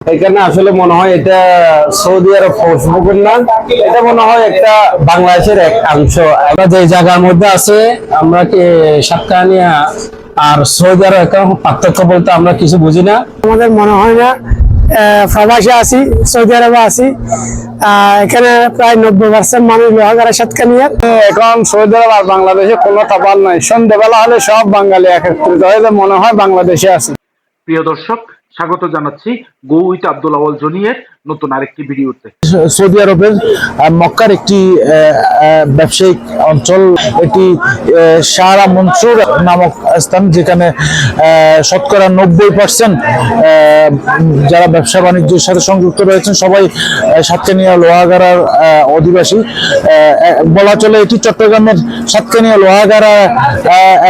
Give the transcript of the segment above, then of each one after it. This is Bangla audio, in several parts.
এখানে আসলে মনে হয় এটা সৌদি আরব ফৌজপুকুর না। এটা মনে হয় একটা বাংলাদেশের এক অংশ। আমরা যে জায়গার মধ্যে আছে আমরা কি সাতকানিয়া আর সৌদি আরব এখন পার্থক্য বলতে আমরা কিছু বুঝি না। আমাদের মনে হয় না প্রবাসে আছি সৌদি আরবে আছি আহ, এখানে প্রায় নব্বই পার্সেন্ট মানুষ লোহাগারের সাথে নিয়ে এখন সৌদি আরব আর বাংলাদেশে কোনো তফাৎ নাই। সন্ধ্যেবেলা হলে সব বাঙালি একত্রিত হয়ে মনে হয় বাংলাদেশে আছে। প্রিয় দর্শক স্বাগত জানাচ্ছি গো আব্দুল আওয়াল জনিয়ের নতুন আরেকটি ভিডিওতে সৌদি আরবের মক্কার একটি ব্যবসায়িক অঞ্চল। এটি সারা মনসুর নামক স্থান যেখানে শতকরা নব্বই পার্সেন্ট যারা ব্যবসা বাণিজ্যের সাথে সংযুক্ত রয়েছেন, সবাই সাতকানিয়া, লোহাগাড়ার অধিবাসী। বলা চলে এটি চট্টগ্রামের সাতকানিয়া, লোহাগাড়া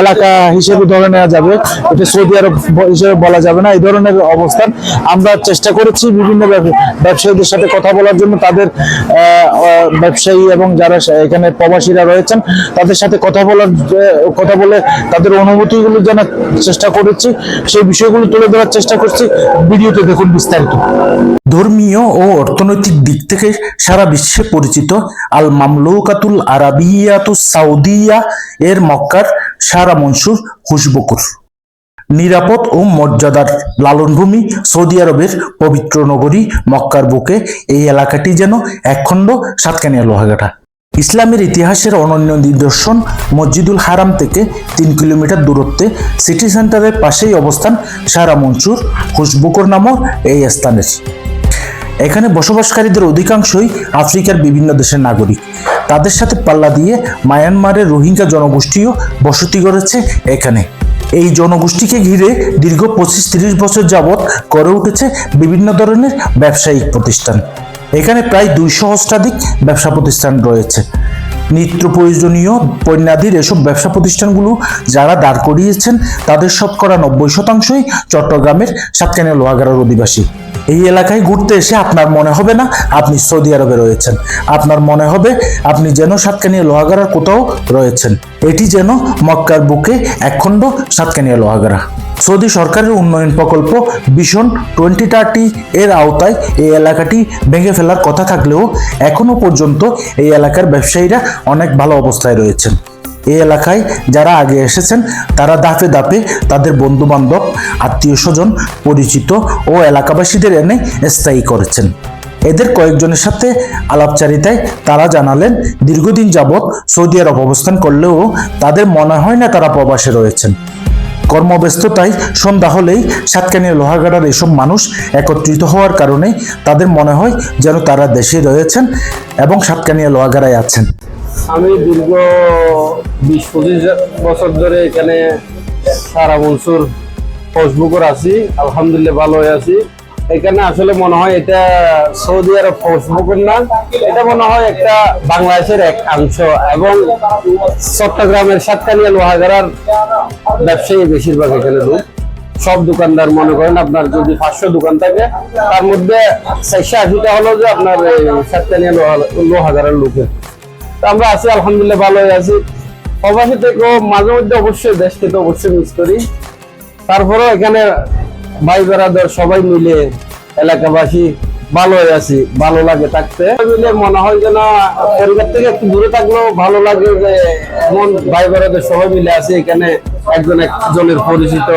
এলাকা হিসেবে ধরে নেওয়া যাবে। এটা সৌদি আরব হিসেবে বলা যাবে না। এই ধরনের অবস্থান আমরা চেষ্টা করেছি বিভিন্ন ব্যবসায়ীদের সাথে কথা বলার জন্য তাদের ব্যবসায়ী এবং যারা এখানে প্রবাসীরা রয়েছেন, তাদের সাথে কথা বলার, কথা বলে তাদের অনুভূতিগুলো জানার চেষ্টা করেছি। সেই বিষয়গুলো তুলে ধরার চেষ্টা করছি। ভিডিওতে দেখুন বিস্তারিত। ধর্মীয় ও অর্থনৈতিক দিক থেকে সারা বিশ্বে পরিচিত আল মামলুকাতুল আরাবিয়াতু সাউদিয়া এর মক্কার সারা মনসুর খুশবকুর নিরাপদ ও মর্যাদার লালনভূমি সৌদি আরবের পবিত্র নগরী মক্কার বুকে এই এলাকাটি যেন একখণ্ড সাতকানিয়া লোহাগাঠা ইসলামের ইতিহাসের অনন্য নিদর্শন মসজিদুল হারাম থেকে তিন কিলোমিটার দূরত্বে সিটি সেন্টারের পাশেই অবস্থান সারা মনসুর খুশবুকর নামক এই স্থানের। এখানে বসবাসকারীদের অধিকাংশই আফ্রিকার বিভিন্ন দেশের নাগরিক। তাদের সাথে পাল্লা দিয়ে মায়ানমারের রোহিঙ্গা জনগোষ্ঠীও বসতি গড়েছে এখানে। এই জনগোষ্ঠীকে ঘিরে দীর্ঘ পঁচিশ তিরিশ বছর যাবৎ গড়ে উঠেছে বিভিন্ন ধরনের ব্যবসায়িক প্রতিষ্ঠান। এখানে প্রায় দুই সহস্রাধিক ব্যবসা প্রতিষ্ঠান রয়েছে। নিত্য প্রয়োজনীয় পণ্যাদির এসব ব্যবসা প্রতিষ্ঠানগুলো যারা দাঁড় করিয়েছেন, তাদের শতকরা নব্বই শতাংশই চট্টগ্রামের সাতকানিয়া লোহাগাড়ার অধিবাসী। এই এলাকায় ঘুরতে এসে আপনার মনে হবে না আপনি সৌদি আরবে রয়েছেন। আপনার মনে হবে আপনি যেন সাতকানিয়া লোহাগাড়ার কোথাও রয়েছেন। এটি যেন মক্কার বুকে একখণ্ড সাতকানিয়া লোহাগাড়া। সৌদি সরকারের উন্নয়ন প্রকল্প ভিশন টোয়েন্টি থার্টি এর আওতায় এই এলাকাটি ভেঙে ফেলার কথা থাকলেও এখনও পর্যন্ত এই এলাকার ব্যবসায়ীরা অনেক ভালো অবস্থায় রয়েছেন। এই এলাকায় যারা আগে এসেছেন, তারা দাপে দাপে তাদের বন্ধু বান্ধব আত্মীয় স্বজন, পরিচিত ও এলাকাবাসীদের এনে স্থায়ী করেছেন। এদের কয়েকজনের সাথে আলাপচারিতায় তারা জানালেন, দীর্ঘদিন যাবৎ সৌদি আরব অবস্থান করলেও তাদের মনে হয় না তারা প্রবাসে রয়েছেন। কর্মব্যস্ততায় সন্ধ্যা হলেই সাতকানিয়া লোহাগাড়ার এসব মানুষ একত্রিত হওয়ার কারণে তাদের মনে হয় যেন তারা দেশে রয়েছেন এবং সাতকানিয়া লোহাগাড়ায় আছেন। আমি দীর্ঘ বিশ পঁচিশ বছর ধরে এখানে সারা মনসুর ফৌজপুকুর আছি, আলহামদুলিল্লাহ ভালো আছি। এখানে আসলে মনে হয় এটা সৌদি আরব ফৌজপুকুর না, এটা মনে হয় একটা বাংলাদেশের এক অংশ এবং চট্টগ্রামের সাতকানিয়া লোহাগাড়ার ব্যবসায়ী বেশিরভাগ এখানে লোক। সব দোকানদার মনে করেন আপনার যদি পাঁচশো দোকান থাকে, তার মধ্যে চারশো আশিটা হলো যে আপনার সাতকানিয়া লোহা লোহাগাড়ার লোকের। আমরা আছি, আলহামদুলিল্লাহ ভালো হয়ে আছি। প্রবাসী থেকেও মাঝে মধ্যে অবশ্যই দেশকে তো অবশ্যই মিস করি। তারপরেও এখানে ভাই বেড়াদের সবাই মিলে এলাকাবাসী ভালো হয়ে আছি, ভালো লাগে থাকতে। মিলে মনে হয় যেন পরিবার থেকে একটু দূরে থাকলেও ভালো লাগে যে এমন ভাই বেড়াদের সবাই মিলে আছি। এখানে একজন একজনের পরিচিত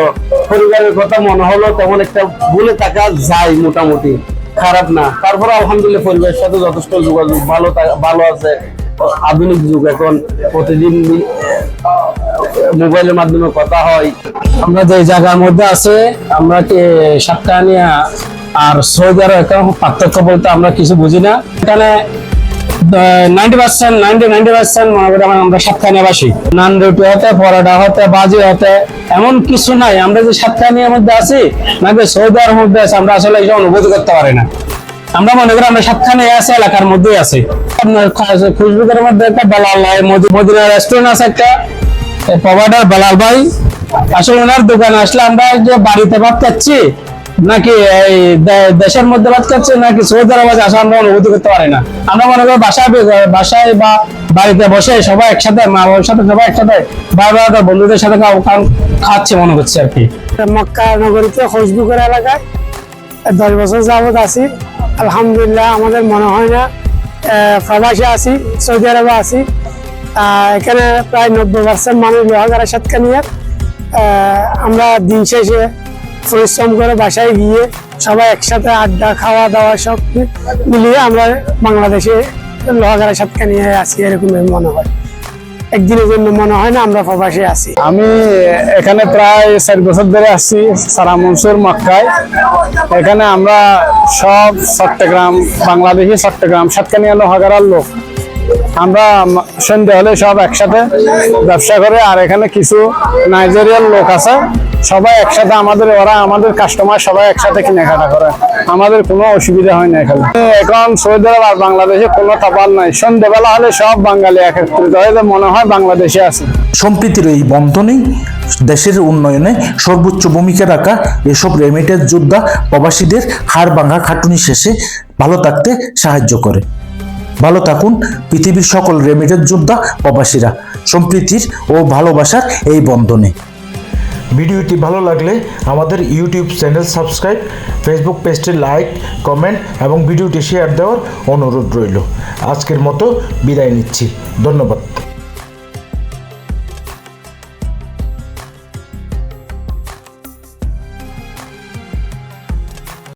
পরিবারের কথা মনে হলো তেমন একটা ভুলে থাকা যায় মোটামুটি, খারাপ না। তারপরে আলহামদুলিল্লাহ পরিবারের সাথে যথেষ্ট যোগাযোগ, ভালো ভালো আছে। আধুনিক যুগ। এখন প্রতিদিন মোবাইলের মাধ্যমে কথা হয়। আমরা যে জায়গার মধ্যে আছে, আমরা সাতকানিয়া আর সৌদি পার্থক্য বলতে আমরা কিছু বুঝি না। এখানে ninety percent ninety ninety percent মনে করি আমরা- সাতখানিয়াবাসী নান রুটি হতে, পরোটা হতে, বাজি হতে, এমন কিছু নাই। আমরা যে সাতখানিয়ার মধ্যে আছি নাকি সৌদি আরবের মধ্যে আছি, আমরা আসলে এটা অনুভূতি করতে পারি না। আমরা মনে করি আমরা সাতখানে আছে, এলাকার মধ্যেই আছে। আপনার ফেসবুকের মধ্যে একটা বেলাল মদি- মদিনা রেস্টুরেন্ট আছে একটা প্রোভাইডার বেলাল ভাই। আসলে ওনার দোকানে আসলে আমরা যে বাড়িতে ভাত খাচ্ছি, নাকি এই দেশের মধ্যে ভাত খাচ্ছি, নাকি সৌদি আরবে আসলে আমরা অনুভূতি করতে পারি না। আমরা মনে করি বাসায় বাসায় বা বাড়িতে বসে সবাই একসাথে, মা বাবার সাথে সবাই একসাথে, ভাই বাবা বন্ধুদের সাথে খাও- মনে হচ্ছে আর কি। মক্কা নগরীতে খসবুকের এলাকায় দশ বছর যাবৎ আছি। আলহামদুলিল্লাহ, আমাদের মনে হয় না প্রবাসে আছি, সৌদি আরবে আছি। এখানে প্রায় নব্বই পার্সেন্ট মানুষ লোহাগারা সাতকা নিয়ে। আমরা দিন শেষে পরিশ্রম করে বাসায় গিয়ে সবাই একসাথে আড্ডা খাওয়া দাওয়া সব মিলিয়ে আমরা বাংলাদেশে লোহাগারা সাতকা নিয়ে আছি, এরকমই মনে হয়। একদিনের জন্য মনে হয় না আমরা প্রবাসে আছি। আমি এখানে প্রায় চার বছর ধরে আসছি সারা মনসুর মক্কায়। এখানে আমরা সব চট্টগ্রাম, বাংলাদেশি চট্টগ্রাম, সাতকানিয়া লোহাগারার লোক। আমরা সন্ধ্যা হলে সব একসাথে ব্যবসা করে, আর এখানে কিছু নাইজেরিয়ার লোক আছে। সবাই একসাথে আমাদের, ওরা আমাদের কাস্টমার সবাই একসাথে কেনাকাটা করে। আমাদের কোনো অসুবিধা হয় না এখানে। এখন সৌদি আরব আর বাংলাদেশে কোনো তফাৎ নাই। সন্ধ্যেবেলা হলে সব বাঙালি একত্রিত হয়ে মনে হয় বাংলাদেশে আছে। সম্প্রীতির এই বন্ধনেই দেশের উন্নয়নে সর্বোচ্চ ভূমিকা রাখা এসব রেমিটেন্স যোদ্ধা প্রবাসীদের হাড় ভাঙা খাটুনি শেষে ভালো থাকতে সাহায্য করে। ভালো থাকুন পৃথিবীর সকল রেমিটেন্স যোদ্ধা প্রবাসীরা। সম্প্রীতির ও ভালোবাসার এই বন্ধনে। ভিডিওটি ভালো লাগলে আমাদের ইউটিউব চ্যানেল সাবস্ক্রাইব ফেসবুক পেজটি লাইক, কমেন্ট এবং ভিডিওটি শেয়ার দেওয়ার অনুরোধ রইল। আজকের মতো বিদায় নিচ্ছি। ধন্যবাদ।